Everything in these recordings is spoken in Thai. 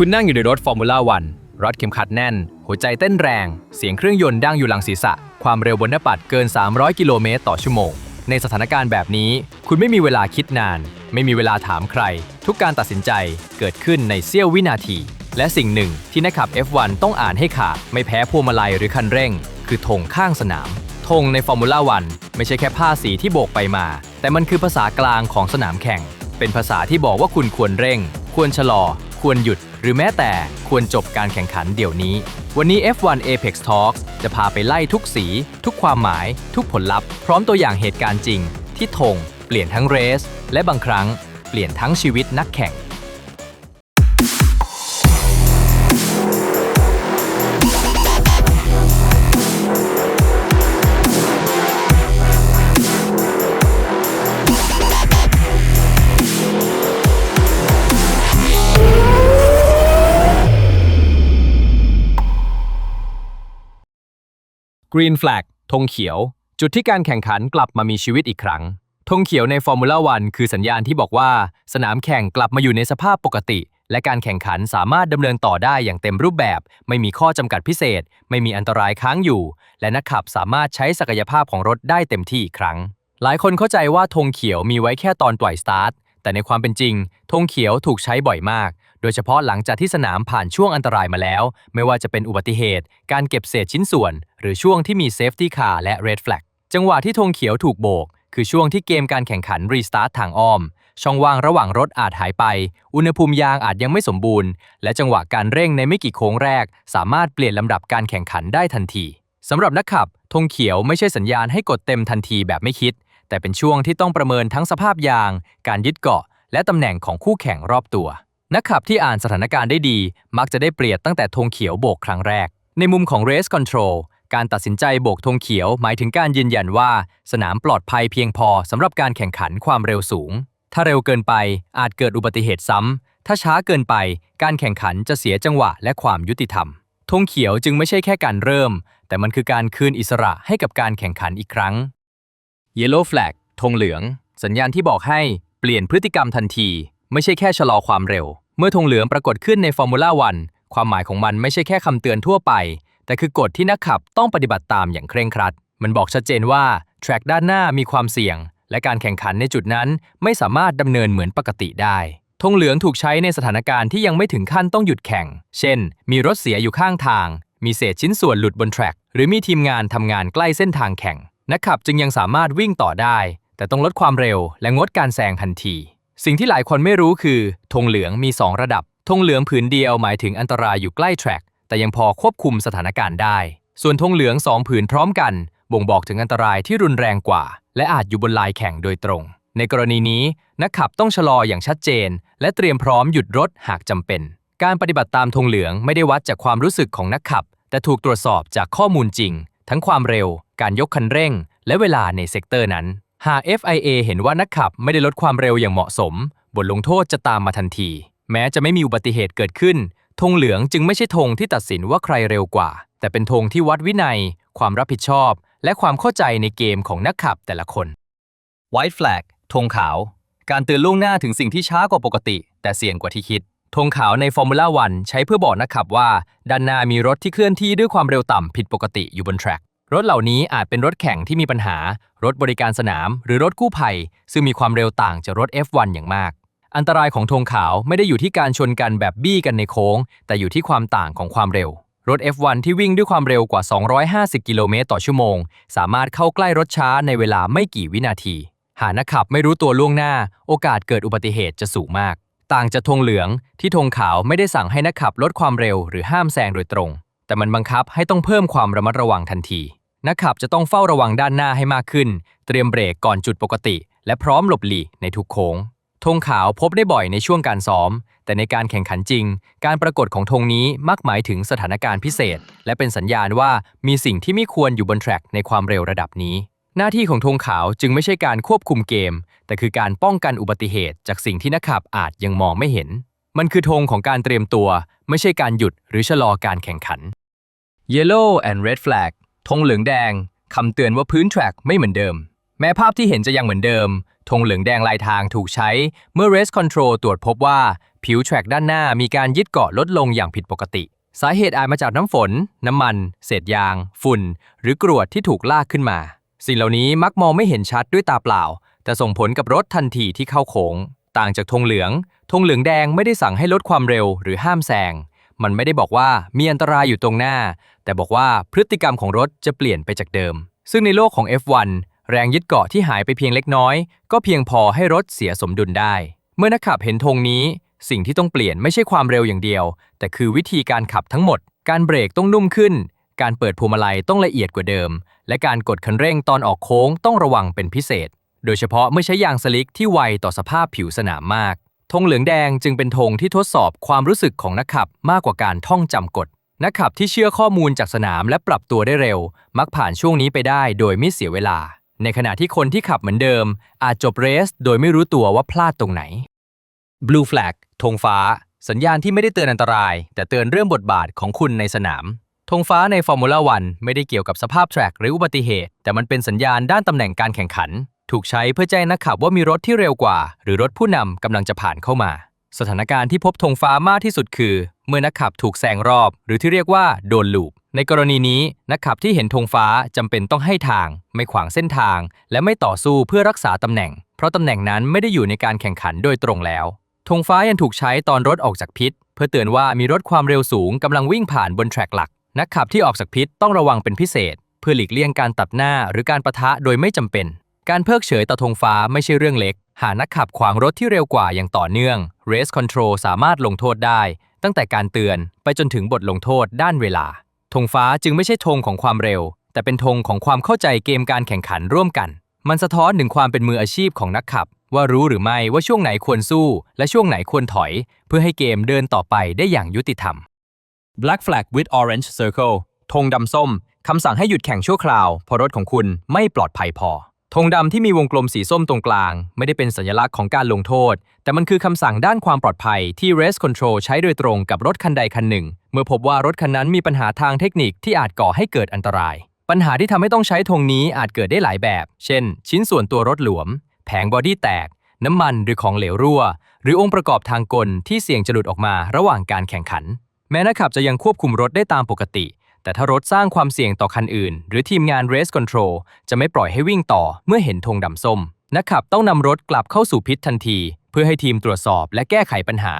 คุณนั่งอยู่ในรถฟอร์มูล่าวันรัดเข็มขัดแน่น หัวใจเต้นแรง เสียงเครื่องยนต์ดังอยู่หลังศีรษะ ความเร็วบนหน้าปัดเกิน 300 กิโลเมตรต่อชั่วโมง ในสถานการณ์แบบนี้ คุณไม่มีเวลาคิดนาน ไม่มีเวลาถามใคร ทุกการตัดสินใจเกิดขึ้นในเสี้ยววินาที และสิ่งหนึ่งที่นักขับ F1 ต้องอ่านให้ขาดไม่แพ้พวงมาลัยหรือคันเร่ง คือธงข้างสนามธงในฟอร์มูล่าวันไม่ใช่แค่ผ้าสีที่โบกไปมา แต่มันคือภาษากลางของสนามแข่ง เป็นภาษาที่บอกว่าคุณควรเร่ง ควรชะลอ ควรหยุด หรือแม้แต่ควรจบการแข่งขันเดี๋ยวนี้ วันนี้ F1 Apex Talks จะพาไปไล่ทุกสี ทุกความหมาย ทุกผลลัพธ์ พร้อมตัวอย่างเหตุการณ์จริง ที่ธงเปลี่ยนทั้งเรส และบางครั้ง เปลี่ยนทั้งชีวิตนักแข่ง Green Flag ธงเขียว จุดที่การแข่งขันกลับมามีชีวิตอีกครั้งธงเขียวในฟอร์มูล่าวันคือสัญญาณที่บอกว่า สนามแข่งกลับมาอยู่ในสภาพปกติ และการแข่งขันสามารถดำเนินต่อได้อย่างเต็มรูปแบบ ไม่มีข้อจำกัดพิเศษ ไม่มีอันตรายค้างอยู่ และนักขับสามารถใช้ศักยภาพของรถได้เต็มที่อีกครั้ง หลายคนเข้าใจว่าธงเขียวมีไว้แค่ตอนปล่อยสตาร์ทแต่ในความเป็นจริงธงเขียวถูกใช้บ่อยมาก โดยเฉพาะหลังจากที่สนามผ่านช่วงอันตรายมาแล้ว ไม่ว่าจะเป็นอุบัติเหตุ การเก็บเศษชิ้นส่วน รือช่วงที่มีเซฟตี้คาร์และ Red Flag จังหวะที่ธงเขียวถูกโบก คือช่วงที่เกมการแข่งขันรีสตาร์ททางอ้อม ช่องว่างระหว่างรถอาจหายไป อุณหภูมิยางอาจยังไม่สมบูรณ์ และจังหวะการเร่งในไม่กี่โค้งแรก สามารถเปลี่ยนลำดับการแข่งขันได้ทันทีสำหรับนักขับธงเขียวไม่ใช่สัญญาณให้กดเต็มทันทีแบบไม่คิด แต่เป็นช่วงที่ต้องประเมินทั้งสภาพยาง การยึดเกาะ และตำแหน่งของคู่แข่งรอบตัว นักขับที่อ่านสถานการณ์ได้ดี มักจะได้เปรียบตั้งแต่ธงเขียวโบกครั้งแรก ในมุมของ Race Control การตัดสินใจโบกธงเขียวหมายถึงการยืนยันว่า สนามปลอดภัยเพียงพอสำหรับการแข่งขันความเร็วสูง ถ้าเร็วเกินไปอาจเกิดอุบัติเหตุซ้ำ ถ้าช้าเกินไป การแข่งขันจะเสียจังหวะและความยุติธรรมธงเขียวจึงไม่ใช่แค่การเริ่ม แต่มันคือการคืนอิสระให้กับการแข่งขันอีกครั้ง Yellow Flag ธงเหลือง สัญญาณที่บอกให้เปลี่ยนพฤติกรรมทันที ไม่ใช่แค่ชะลอความเร็ว เมื่อธงเหลืองปรากฏขึ้นในฟอร์มูล่าวันความหมายของมันไม่ใช่แค่คำเตือนทั่วไป แต่คือกฎที่นักขับต้องปฏิบัติตามอย่างเคร่งครัด มันบอกชัดเจนว่าแทร็กด้านหน้ามีความเสี่ยง และการแข่งขันในจุดนั้นไม่สามารถดำเนินเหมือนปกติได้ธงเหลืองถูกใช้ในสถานการณ์ที่ยังไม่ถึงขั้นต้องหยุดแข่ง เช่น มีรถเสียอยู่ข้างทาง มีเศษชิ้นส่วนหลุดบนแทร็ก หรือมีทีมงานทำงานใกล้เส้นทางแข่ง นักขับจึงยังสามารถวิ่งต่อได้ แต่ต้องลดความเร็วและงดการแซงทันที สิ่งที่หลายคนไม่รู้คือธงเหลืองมี 2 ระดับธงเหลืองผืนเดียวหมายถึงอันตรายอยู่ใกล้แทร็ก แต่ยังพอควบคุมสถานการณ์ได้ ส่วนธงเหลือง2ผืนพร้อมกัน บ่งบอกถึงอันตรายที่รุนแรงกว่า และอาจอยู่บนลายแข่งโดยตรง ในกรณีนี้นักขับต้องชะลออย่างชัดเจน และเตรียมพร้อมหยุดรถหากจำเป็น การปฏิบัติตามธงเหลืองไม่ได้วัดจากความรู้สึกของนักขับ แต่ถูกตรวจสอบจากข้อมูลจริง ทั้งความเร็ว การยกคันเร่ง และเวลาในเซกเตอร์นั้น หาก FIA เห็นว่านักขับไม่ได้ลดความเร็วอย่างเหมาะสม บทลงโทษจะตามมาทันที แม้จะไม่มีอุบัติเหตุเกิดขึ้น ธงเหลืองจึงไม่ใช่ธงที่ตัดสินว่าใครเร็วกว่า แต่เป็นธงที่วัดวินัย ความรับผิดชอบ และความเข้าใจในเกมของนักขับแต่ละคน White Flag ธงขาว การเตือนล่วงหน้าถึงสิ่งที่ช้ากว่าปกติ แต่เสี่ยงกว่าที่คิดธงขาวในฟอร์มูล่าวันใช้เพื่อบอกนักขับว่า ด้านหน้ามีรถที่เคลื่อนที่ด้วยความเร็วต่ำผิดปกติอยู่บนแทร็กรถเหล่านี้อาจเป็นรถแข่งที่มีปัญหา รถบริการสนาม หรือรถกู้ภัย ซึ่งมีความเร็วต่างจากรถ F1 อย่างมาก อันตรายของธงขาวไม่ได้อยู่ที่การชนกันแบบบี้กันในโค้ง แต่อยู่ที่ความต่างของความเร็ว รถ F1 ที่วิ่งด้วยความเร็วกว่า 250 กิโลเมตรต่อชั่วโมง สามารถเข้าใกล้รถช้าในเวลาไม่กี่วินาที หากนักขับไม่รู้ตัวล่วงหน้า โอกาสเกิดอุบัติเหตุจะสูงมาก ต่างจากธงเหลืองที่ธงขาวไม่ได้สั่งให้นักขับลดความเร็วหรือห้ามแซงโดยตรง แต่มันบังคับให้ต้องเพิ่มความระมัดระวังทันที นักขับจะต้องเฝ้าระวังด้านหน้าให้มากขึ้น เตรียมเบรกก่อนจุดปกติ และพร้อมหลบหลีกในทุกโค้ง ธงขาวพบได้บ่อยในช่วงการซ้อม แต่ในการแข่งขันจริง การปรากฏของธงนี้มักหมายถึงสถานการณ์พิเศษ และเป็นสัญญาณว่ามีสิ่งที่ไม่ควรอยู่บนแทร็กในความเร็วระดับนี้ หน้าที่ของธงขาวจึงไม่ใช่การควบคุมเกม แต่คือการป้องกันอุบัติเหตุจากสิ่งที่นักขับอาจยังมองไม่เห็น มันคือธงของการเตรียมตัว ไม่ใช่การหยุดหรือชะลอการแข่งขัน Yellow and Red Flag ธงเหลืองแดงคำเตือนว่าพื้นแทร็กไม่เหมือนเดิม แม้ภาพที่เห็นจะยังเหมือนเดิม ธงเหลืองแดงลายทางถูกใช้เมื่อ Race Control ตรวจพบว่าผิวแทร็กด้านหน้ามีการยึดเกาะลดลงอย่างผิดปกติ สาเหตุอาจมาจากน้ำฝน น้ำมัน เศษยาง ฝุ่น หรือกรวดที่ถูกลากขึ้นมา สิ่งเหล่านี้มักมองไม่เห็นชัดด้วยตาเปล่า แต่ส่งผลกับรถทันทีที่เข้าโค้ง ต่างจากธงเหลือง ธงเหลืองแดงไม่ได้สั่งให้ลดความเร็วหรือห้ามแซง มันไม่ได้บอกว่ามีอันตรายอยู่ตรงหน้า แต่บอกว่าพฤติกรรมของรถจะเปลี่ยนไปจากเดิม ซึ่งในโลกของ F1 แรงยึดเกาะที่หายไปเพียงเล็กน้อย ก็เพียงพอให้รถเสียสมดุลได้ เมื่อนักขับเห็นธงนี้ สิ่งที่ต้องเปลี่ยนไม่ใช่ความเร็วอย่างเดียว แต่คือวิธีการขับทั้งหมด การเบรกต้องนุ่มขึ้น การเปิดพวงมาลัยต้องละเอียดกว่าเดิม และการกดคันเร่งตอนออกโค้งต้องระวังเป็นพิเศษ โดยเฉพาะเมื่อใช้ยางสลิกที่ไวต่อสภาพผิวสนามมากธงเหลืองแดงจึงเป็นธงที่ทดสอบความรู้สึกของนักขับมากกว่าการท่องจำกฎนักขับที่เชื่อข้อมูลจากสนามและปรับตัวได้เร็ว มักผ่านช่วงนี้ไปได้โดยไม่เสียเวลา ในขณะที่คนที่ขับเหมือนเดิม อาจจบเรส โดยไม่รู้ตัวว่าพลาดตรงไหน Blue Flag ธงฟ้า สัญญาณที่ไม่ได้เตือนอันตราย แต่เตือนเรื่องบทบาทของคุณในสนามธงฟ้าในฟอร์มูล่าวันไม่ได้เกี่ยวกับสภาพแทร็กหรืออุบัติเหตุ แต่มันเป็นสัญญาณด้านตำแหน่งการแข่งขัน ถูกใช้เพื่อแจ้งนักขับว่ามีรถที่เร็วกว่า หรือรถผู้นำกำลังจะผ่านเข้ามา สถานการณ์ที่พบธงฟ้ามากที่สุดคือ เมื่อนักขับถูกแซงรอบ หรือที่เรียกว่าโดนลูป ในกรณีนี้นักขับที่เห็นธงฟ้าจำเป็นต้องให้ทาง ไม่ขวางเส้นทาง และไม่ต่อสู้เพื่อรักษาตำแหน่ง เพราะตำแหน่งนั้นไม่ได้อยู่ในการแข่งขันโดยตรงแล้วธงฟ้ายังถูกใช้ตอนรถออกจากพิษ เพื่อเตือนว่ามีรถความเร็วสูงกำลังวิ่งผ่านบนแทร็กหลัก นักขับที่ออกจากพิษต้องระวังเป็นพิเศษ เพื่อหลีกเลี่ยงการตัดหน้าหรือการประทะโดยไม่จำเป็น การเพิกเฉยต่อธงฟ้าไม่ใช่เรื่องเล็ก หากนักขับขวางรถที่เร็วกว่าอย่างต่อเนื่อง Race Control สามารถลงโทษได้ ตั้งแต่การเตือนไปจนถึงบทลงโทษด้านเวลาธงฟ้าจึงไม่ใช่ธงของความเร็ว แต่เป็นธงของความเข้าใจเกมการแข่งขันร่วมกัน มันสะท้อนถึงความเป็นมืออาชีพของนักขับ ว่ารู้หรือไม่ว่าช่วงไหนควรสู้ และช่วงไหนควรถอย เพื่อให้เกมเดินต่อไปได้อย่างยุติธรรม Black Flag with Orange Circle ธงดำส้มคำสั่งให้หยุดแข่งชั่วคราวเพราะรถของคุณไม่ปลอดภัยพอ ธงดำที่มีวงกลมสีส้มตรงกลาง ไม่ได้เป็นสัญลักษณ์ของการลงโทษ แต่มันคือคำสั่งด้านความปลอดภัยที่ Race Control ใช้โดยตรงกับรถคันใดคันหนึ่ง เมื่อพบว่ารถคันนั้นมีปัญหาทางเทคนิคที่อาจก่อให้เกิดอันตราย ปัญหาที่ทำให้ต้องใช้ธงนี้อาจเกิดได้หลายแบบ เช่น ชิ้นส่วนตัวรถหลวม แผงบอดี้แตก น้ำมันหรือของเหลวรั่ว หรือองค์ประกอบทางกลที่เสี่ยงจะหลุดออกมาระหว่างการแข่งขัน แม้นักขับจะยังควบคุมรถได้ตามปกติ แต่ถ้ารถสร้างความเสี่ยงต่อคันอื่น หรือทีมงาน Race Control จะไม่ปล่อยให้วิ่งต่อเมื่อเห็นธงดำส้ม นักขับต้องนำรถกลับเข้าสู่พิษทันที เพื่อให้ทีมตรวจสอบและแก้ไขปัญหา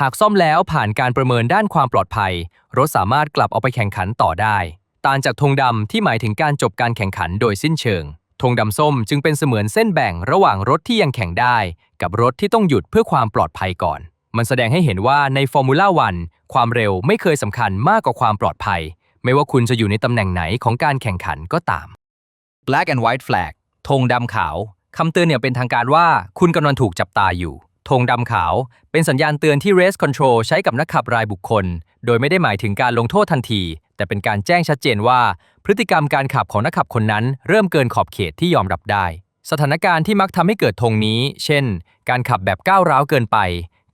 หากซ่อมแล้วผ่านการประเมินด้านความปลอดภัย รถสามารถกลับเอาไปแข่งขันต่อได้ ต่างจากธงดำที่หมายถึงการจบการแข่งขันโดยสิ้นเชิงธงดำส้มจึงเป็นเสมือนเส้นแบ่งระหว่างรถที่ยังแข่งได้ กับรถที่ต้องหยุดเพื่อความปลอดภัยก่อน มันแสดงให้เห็นว่าในฟอร์มูล่าวันความเร็วไม่เคยสำคัญมากกว่าความปลอดภัย ไม่ว่าคุณจะอยู่ในตำแหน่งไหนของการแข่งขันก็ตาม Black and White Flag ธงดำขาวคำเตือนเนี่ยเป็นทางการว่าคุณกำลังถูกจับตาอยู่ธงดำขาว เป็นสัญญาณเตือนที่ Race Control ใช้กับนักขับรายบุคคล โดยไม่ได้หมายถึงการลงโทษทันที แต่เป็นการแจ้งชัดเจนว่า พฤติกรรมการขับของนักขับคนนั้น เริ่มเกินขอบเขตที่ยอมรับได้ สถานการณ์ที่มักทำให้เกิดธงนี้ เช่น การขับแบบก้าวร้าวเกินไป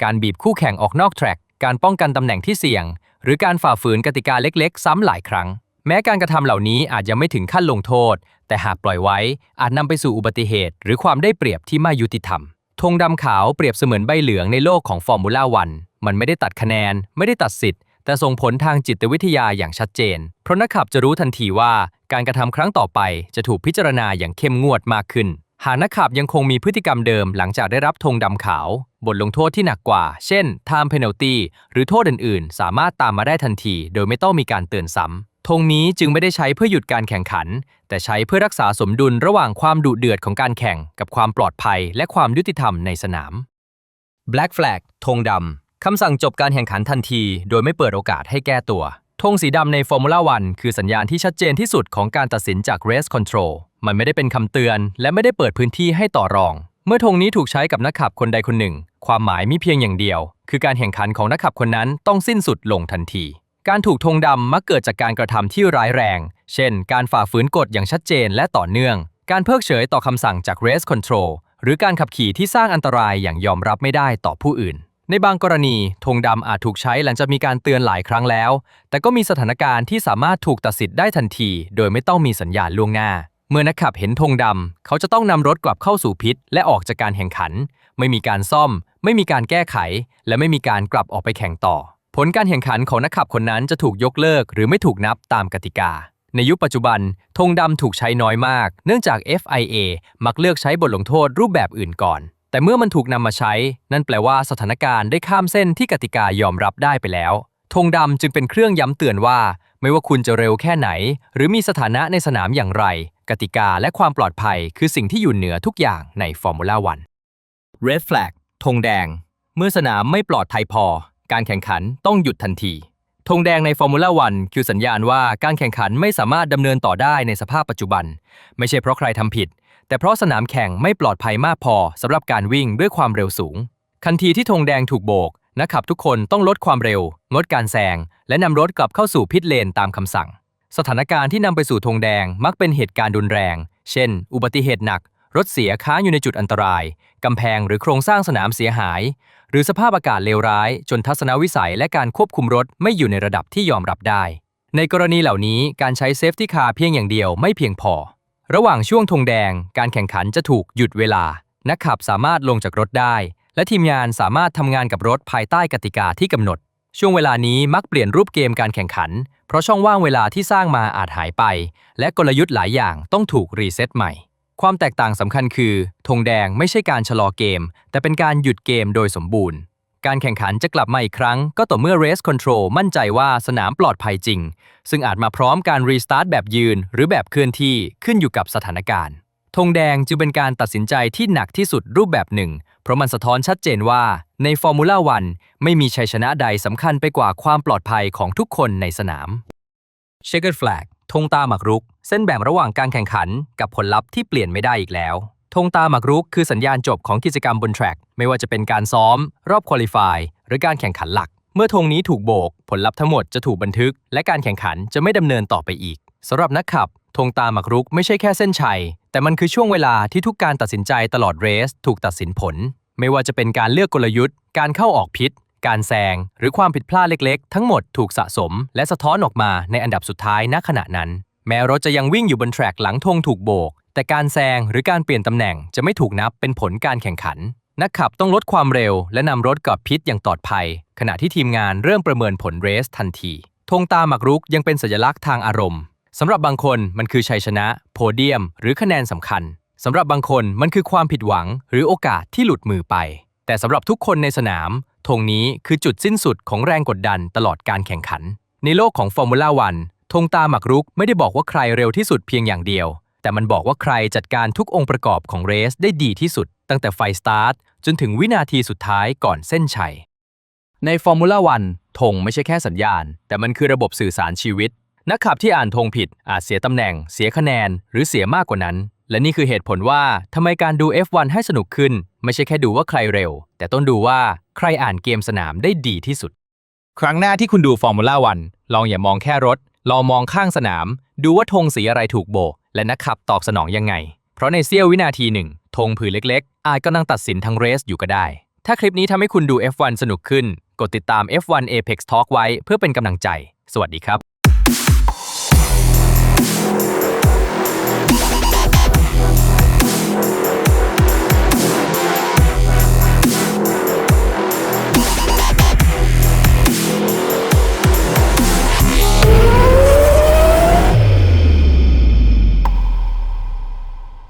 การบีบคู่แข่งออกนอกแทร็กการป้องกันตำแหน่งที่เสี่ยง หรือการฝ่าฝืนกติกาเล็กๆ ซ้ำหลายครั้ง แม้การกระทำเหล่านี้อาจยังไม่ถึงขั้นลงโทษ แต่หากปล่อยไว้อาจนำไปสู่อุบัติเหตุ หรือความได้เปรียบที่ไม่ยุติธรรมธงดำขาวเปรียบเสมือนใบเหลืองในโลกของฟอร์มูล่าวันมันไม่ได้ตัดคะแนน ไม่ได้ตัดสิทธิ์ แต่ส่งผลทางจิตวิทยาอย่างชัดเจน เพราะนักขับจะรู้ทันทีว่าการกระทำครั้งต่อไปจะถูกพิจารณาอย่างเข้มงวดมากขึ้น หากนักขับยังคงมีพฤติกรรมเดิมหลังจากได้รับธงดำขาว บทลงโทษที่หนักกว่า เช่น time penalty หรือโทษอื่น ๆ สามารถตามมาได้ทันที โดยไม่ต้องมีการเตือนซ้ำธงนี้จึงไม่ได้ใช้เพื่อหยุดการแข่งขัน แต่ใช้เพื่อรักษาสมดุลระหว่างความดุเดือดของการแข่ง กับความปลอดภัย และความยุติธรรมในสนาม Black Flag ธงดำคำสั่งจบการแข่งขันทันที โดยไม่เปิดโอกาสให้แก้ตัวธงสีดำในฟอร์มูล่าวันคือสัญญาณที่ชัดเจนที่สุดของการตัดสินจาก Race Control มันไม่ได้เป็นคำเตือน และไม่ได้เปิดพื้นที่ให้ต่อรอง เมื่อธงนี้ถูกใช้กับนักขับคนใดคนหนึ่ง ความหมายมีเพียงอย่างเดียว คือการแข่งขันของนักขับคนนั้นต้องสิ้นสุดลงทันที การถูกธงดำมักเกิดจากการกระทำที่ร้ายแรง เช่น การฝ่าฝืนกฎอย่างชัดเจนและต่อเนื่อง การเพิกเฉยต่อคำสั่งจาก Race Control หรือการขับขี่ที่สร้างอันตรายอย่างยอมรับไม่ได้ต่อผู้อื่น ในบางกรณีธงดำอาจถูกใช้หลังจากมีการเตือนหลายครั้งแล้ว แต่ก็มีสถานการณ์ที่สามารถถูกตัดสิทธิ์ได้ทันที โดยไม่ต้องมีสัญญาณล่วงหน้า เมื่อนักขับเห็นธงดำ เขาจะต้องนำรถกลับเข้าสู่พิษ และออกจากการแข่งขัน ไม่มีการซ่อม ไม่มีการแก้ไข และไม่มีการกลับออกไปแข่งต่อ ผลการแข่งขันของนักขับคนนั้นจะถูกยกเลิกหรือไม่ถูกนับตามกติกา ในยุคปัจจุบันธงดำถูกใช้น้อยมาก เนื่องจาก FIA มักเลือกใช้บทลงโทษรูปแบบอื่นก่อน แต่เมื่อมันถูกนำมาใช้ นั่นแปลว่าสถานการณ์ได้ข้ามเส้นที่กติกายอมรับได้ไปแล้วธงดำจึงเป็นเครื่องย้ำเตือนว่า ไม่ว่าคุณจะเร็วแค่ไหน หรือมีสถานะในสนามอย่างไร กติกาและความปลอดภัยคือสิ่งที่อยู่เหนือทุกอย่างในฟอร์มูล่าวัน Red Flag ธงแดง เมื่อสนามไม่ปลอดภัยพอ การแข่งขันต้องหยุดทันทีธงแดงในฟอร์มูล่าวันคือสัญญาณว่าการแข่งขันไม่สามารถดำเนินต่อได้ในสภาพปัจจุบัน ไม่ใช่เพราะใครทำผิด แต่เพราะสนามแข่งไม่ปลอดภัยมากพอสำหรับการวิ่งด้วยความเร็วสูงทันทีที่ธงแดงถูกโบกนักขับทุกคนต้องลดความเร็ว งดการแซงและนำรถกลับเข้าสู่พิทเลนตามคำสั่ง สถานการณ์ที่นำไปสู่ธงแดงมักเป็นเหตุการณ์รุนแรง เช่น อุบัติเหตุหนัก รถเสียค้างอยู่ในจุดอันตราย กำแพงหรือโครงสร้างสนามเสียหาย หรือสภาพอากาศเลวร้าย จนทัศนวิสัยและการควบคุมรถไม่อยู่ในระดับที่ยอมรับได้ ในกรณีเหล่านี้การใช้เซฟตี้คาร์เพียงอย่างเดียวไม่เพียงพอ ระหว่างช่วงธงแดง การแข่งขันจะถูกหยุดเวลา นักขับสามารถลงจากรถได้ และทีมงานสามารถทำงานกับรถภายใต้กติกาที่กำหนด ช่วงเวลานี้มักเปลี่ยนรูปเกมการแข่งขัน เพราะช่องว่างเวลาที่สร้างมาอาจหายไป และกลยุทธ์หลายอย่างต้องถูกรีเซ็ตใหม่ ความแตกต่างสำคัญคือธงแดงไม่ใช่การชะลอเกม แต่เป็นการหยุดเกมโดยสมบูรณ์ การแข่งขันจะกลับมาอีกครั้ง ก็ต่อเมื่อ Race Control มั่นใจว่าสนามปลอดภัยจริง ซึ่งอาจมาพร้อมการรีสตาร์ทแบบยืน หรือแบบเคลื่อนที่ขึ้นอยู่กับสถานการณ์ธงแดงจึงเป็นการตัดสินใจที่หนักที่สุดรูปแบบหนึ่ง ราะมันสะท้อนชัดเจนว่าในฟอร์มูล่าวันไม่มีชัยชนะใดสำคัญไปกว่าความปลอดภัยของทุกคนในสนาม Checkered Flag ธงตาหมากรุก เส้นแบ่งระหว่างการแข่งขันกับผลลัพธ์ที่เปลี่ยนไม่ได้อีกแล้วธงตาหมากรุกคือสัญญาณจบของกิจกรรมบนแทร็กไม่ว่าจะเป็นการซ้อม รอบคุริฟายหรือการแข่งขันหลัก เมื่อธงนี้ถูกโบก ผลลัพธ์ทั้งหมดจะถูกบันทึก และการแข่งขันจะไม่ดำเนินต่อไปอีกสำหรับนักขับธงตาหมากรุกไม่ใช่แค่เส้นชัย แต่มันคือช่วงเวลาที่ทุกการตัดสินใจตลอดเรส ถูกตัดสินผล ไม่ว่าจะเป็นการเลือกกลยุทธ์ การเข้าออกพิษ การแซง หรือความผิดพลาดเล็กๆ ทั้งหมดถูกสะสม และสะท้อนออกมาในอันดับสุดท้ายณขณะนั้น แม้รถจะยังวิ่งอยู่บนแทร็กหลังธงถูกโบก แต่การแซงหรือการเปลี่ยนตำแหน่งจะไม่ถูกนับเป็นผลการแข่งขัน นักขับต้องลดความเร็ว และนำรถกลับพิษอย่างปลอดภัย ขณะที่ทีมงานเริ่มประเมินผลเรสทันทีธงตาหมากรุกยังเป็นสัญลักษณ์ทางอารมณ์สำหรับบางคนมันคือชัยชนะ โพเดียม หรือคะแนนสำคัญ สำหรับบางคนมันคือความผิดหวังหรือโอกาสที่หลุดมือไป แต่สำหรับทุกคนในสนามธงนี้คือจุดสิ้นสุดของแรงกดดันตลอดการแข่งขัน ในโลกของฟอร์มูล่าวันธงตาหมากรุกไม่ได้บอกว่าใครเร็วที่สุดเพียงอย่างเดียว แต่มันบอกว่าใครจัดการทุกองค์ประกอบของเรสได้ดีที่สุด ตั้งแต่ไฟสตาร์ทจนถึงวินาทีสุดท้ายก่อนเส้นชัย ในฟอร์มูล่าวันธงไม่ใช่แค่สัญญาณ แต่มันคือระบบสื่อสารชีวิต นักขับที่อ่านธงผิดอาจเสียตำแหน่ง เสียคะแนน หรือเสียมากกว่านั้น และนี่คือเหตุผลว่าทำไมการดู F1 ให้สนุกขึ้น ไม่ใช่แค่ดูว่าใครเร็ว แต่ต้องดูว่าใครอ่านเกมสนามได้ดีที่สุด ครั้งหน้าที่คุณดูฟอร์มูล่าวันลองอย่ามองแค่รถ ลองมองข้างสนาม ดูว่าธงสีอะไรถูกโบก และนักขับตอบสนองยังไง เพราะในเสี้ยววินาทีหนึ่งธงผืนเล็กๆ อาจกำลังตัดสินทั้งเรสอยู่ก็ได้ ถ้าคลิปนี้ทำให้คุณดู F1 สนุกขึ้น กดติดตาม F1 Apex Talk ไว้เพื่อเป็นกำลังใจ สวัสดีครับ